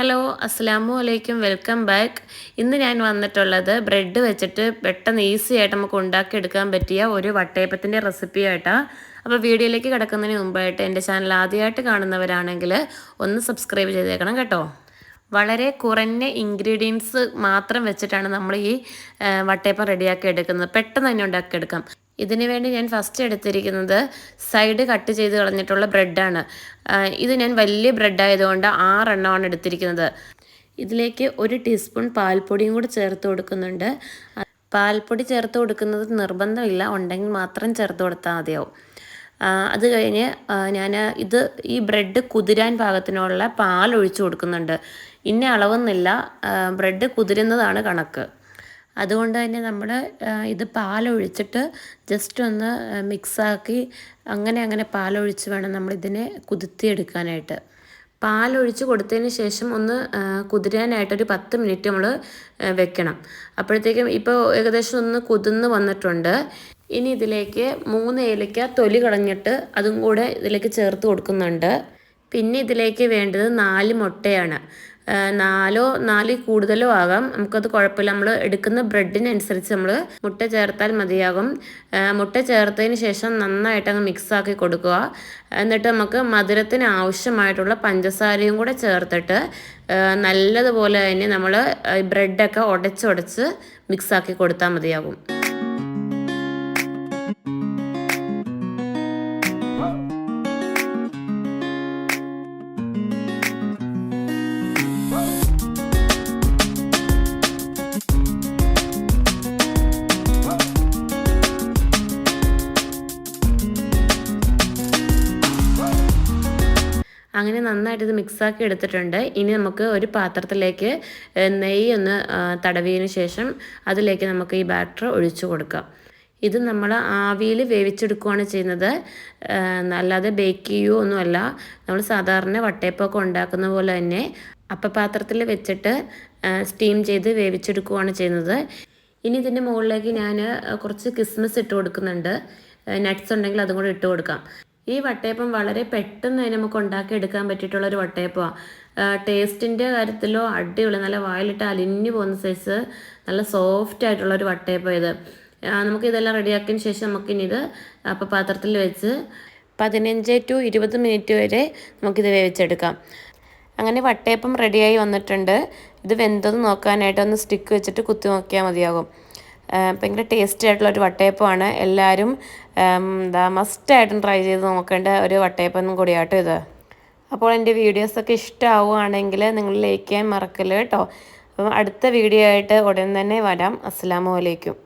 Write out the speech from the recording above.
Hello അസ്സാമു അലൈക്കും. Welcome back. ഇന്ന് ഞാൻ വന്നിട്ടുള്ളത് ബ്രെഡ് വെച്ചിട്ട് പെട്ടെന്ന് ഈസി ആയിട്ട് നമുക്ക് ഉണ്ടാക്കിയെടുക്കാൻ പറ്റിയ ഒരു വട്ടയപ്പത്തിന്റെ റെസിപ്പി ആയിട്ടാണ് അപ്പോൾ വീഡിയോയിലേക്ക് കിടക്കുന്നതിന് മുമ്പായിട്ട് എന്റെ ചാനൽ ആദ്യമായിട്ട് കാണുന്നവരാണെങ്കിൽ ഒന്ന് സബ്സ്ക്രൈബ് ചെയ്തേക്കണം കേട്ടോ. വളരെ കുറഞ്ഞ ഇൻഗ്രീഡിയൻസ് മാത്രം വെച്ചിട്ടാണ് നമ്മൾ ഈ വട്ടയപ്പം റെഡിയാക്കി എടുക്കുന്നത്. പെട്ടെന്ന് തന്നെ ഉണ്ടാക്കിയെടുക്കാം. ഇതിനു വേണ്ടി ഞാൻ ഫസ്റ്റ് എടുത്തിരിക്കുന്നത് സൈഡ് കട്ട് ചെയ്ത് കളഞ്ഞിട്ടുള്ള ബ്രെഡാണ് ഇത് ഞാൻ വലിയ ബ്രെഡായതുകൊണ്ട് ആറെണ്ണമാണ് എടുത്തിരിക്കുന്നത്. ഇതിലേക്ക് ഒരു ടീസ്പൂൺ പാൽപ്പൊടിയും കൂടി ചേർത്ത് കൊടുക്കുന്നുണ്ട്. പാൽപ്പൊടി ചേർത്ത് കൊടുക്കുന്നത് നിർബന്ധമില്ല. ഉണ്ടെങ്കിൽ മാത്രം ചേർത്ത് കൊടുത്താൽ മതിയാവും. അത് കഴിഞ്ഞ് ഞാൻ ഇത് ഈ ബ്രെഡ് കുതിരാൻ പാകത്തിനുള്ള പാൽ ഒഴിച്ചു കൊടുക്കുന്നുണ്ട്. ഇന്ന അളവെന്നില്ല ബ്രെഡ് കുതിരുന്നതാണ് കണക്ക്. അതുകൊണ്ട് തന്നെ നമ്മൾ ഇത് പാലൊഴിച്ചിട്ട് ജസ്റ്റ് ഒന്ന് മിക്സാക്കി അങ്ങനെ അങ്ങനെ പാലൊഴിച്ച് വേണം നമ്മളിതിനെ കുതിർത്തിയെടുക്കാനായിട്ട്. പാലൊഴിച്ച് കൊടുത്തതിന് ശേഷം ഒന്ന് കുതിരാനായിട്ട് ഒരു പത്ത് മിനിറ്റ് നമ്മൾ വെക്കണം. അപ്പോഴത്തേക്കും ഇപ്പോൾ ഏകദേശം ഒന്ന് കുതിർന്ന് വന്നിട്ടുണ്ട്. ഇനി ഇതിലേക്ക് മൂന്ന് ഏലക്ക തൊലി കളഞ്ഞിട്ട് അതും കൂടെ ഇതിലേക്ക് ചേർത്ത് കൊടുക്കുന്നുണ്ട്. പിന്നെ ഇതിലേക്ക് വേണ്ടത് നാല് മുട്ടയാണ്. നാലോ നാലിൽ കൂടുതലോ ആകാം. നമുക്കത് കുഴപ്പമില്ല. നമ്മൾ എടുക്കുന്ന ബ്രെഡിനനുസരിച്ച് നമ്മൾ മുട്ട ചേർത്താൽ മതിയാകും. മുട്ട ചേർത്തതിന് ശേഷം നന്നായിട്ട് അങ്ങ് മിക്സ് ആക്കി കൊടുക്കുക. എന്നിട്ട് നമുക്ക് മധുരത്തിന് ആവശ്യമായിട്ടുള്ള പഞ്ചസാരയും കൂടെ ചേർത്തിട്ട് നല്ലതുപോലെ തന്നെ നമ്മൾ ബ്രെഡൊക്കെ ഉടച്ചുടച്ച് മിക്സ് ആക്കി കൊടുത്താൽ മതിയാകും. അങ്ങനെ നന്നായിട്ട് ഇത് മിക്സാക്കി എടുത്തിട്ടുണ്ട്. ഇനി നമുക്ക് ഒരു പാത്രത്തിലേക്ക് നെയ്യ് ഒന്ന് തടവിയതിനു ശേഷം അതിലേക്ക് നമുക്ക് ഈ ബാറ്റർ ഒഴിച്ചു കൊടുക്കാം. ഇത് നമ്മൾ ആവിയിൽ വേവിച്ചെടുക്കുകയാണ് ചെയ്യുന്നത്. അല്ലാതെ ബേക്ക് ചെയ്യുകയോ ഒന്നുമല്ല. നമ്മൾ സാധാരണ വട്ടയപ്പമൊക്കെ ഉണ്ടാക്കുന്ന പോലെ തന്നെ അപ്പപാത്രത്തിൽ വെച്ചിട്ട് സ്റ്റീം ചെയ്ത് വേവിച്ചെടുക്കുകയാണ് ചെയ്യുന്നത്. ഇനി ഇതിന്റെ മുകളിലേക്ക് ഞാൻ കുറച്ച് കിസ്മിസ് ഇട്ട് കൊടുക്കുന്നുണ്ട്. നട്ട്സ് ഉണ്ടെങ്കിൽ അതും കൂടെ ഇട്ട് കൊടുക്കാം. ഈ വട്ടയപ്പം വളരെ പെട്ടെന്ന് നമുക്ക് ഉണ്ടാക്കി എടുക്കാൻ പറ്റിയിട്ടുള്ള ഒരു വട്ടയപ്പമാണ് ടേസ്റ്റിന്റെ കാര്യത്തിലോ അടിപൊളി നല്ല വായിലിട്ട് അലിഞ്ഞു പോകുന്ന സൈസ് നല്ല സോഫ്റ്റ് ആയിട്ടുള്ള ഒരു വട്ടയപ്പം ഇത് നമുക്ക് ഇതെല്ലാം റെഡിയാക്കിയതിന് ശേഷം നമുക്കിനി ഇത് അപ്പം പാത്രത്തിൽ വെച്ച് പതിനഞ്ച് ടു ഇരുപത് മിനിറ്റ് വരെ നമുക്കിത് വേവിച്ചെടുക്കാം. അങ്ങനെ വട്ടയപ്പം റെഡിയായി വന്നിട്ടുണ്ട്. ഇത് വെന്തത് നോക്കാനായിട്ട് ഒന്ന് സ്റ്റിക്ക് വെച്ചിട്ട് കുത്തി നോക്കിയാൽ മതിയാകും. ഭയങ്കര ടേസ്റ്റി ആയിട്ടുള്ള ഒരു വട്ടയപ്പമാണ്. എല്ലാവരും എന്താ മസ്റ്റായിട്ടും ട്രൈ ചെയ്ത് നോക്കേണ്ട ഒരു വട്ടയപ്പം കൂടിയാട്ടോ ഇത്. അപ്പോൾ എന്റെ വീഡിയോസൊക്കെ ഇഷ്ടമാവുകയാണെങ്കിൽ നിങ്ങൾ ലൈക്ക് ചെയ്യാൻ മറക്കല്ലേ കേട്ടോ. അപ്പം അടുത്ത വീഡിയോ ആയിട്ട് ഉടൻ തന്നെ വരാം. അസ്സാം വലൈക്കും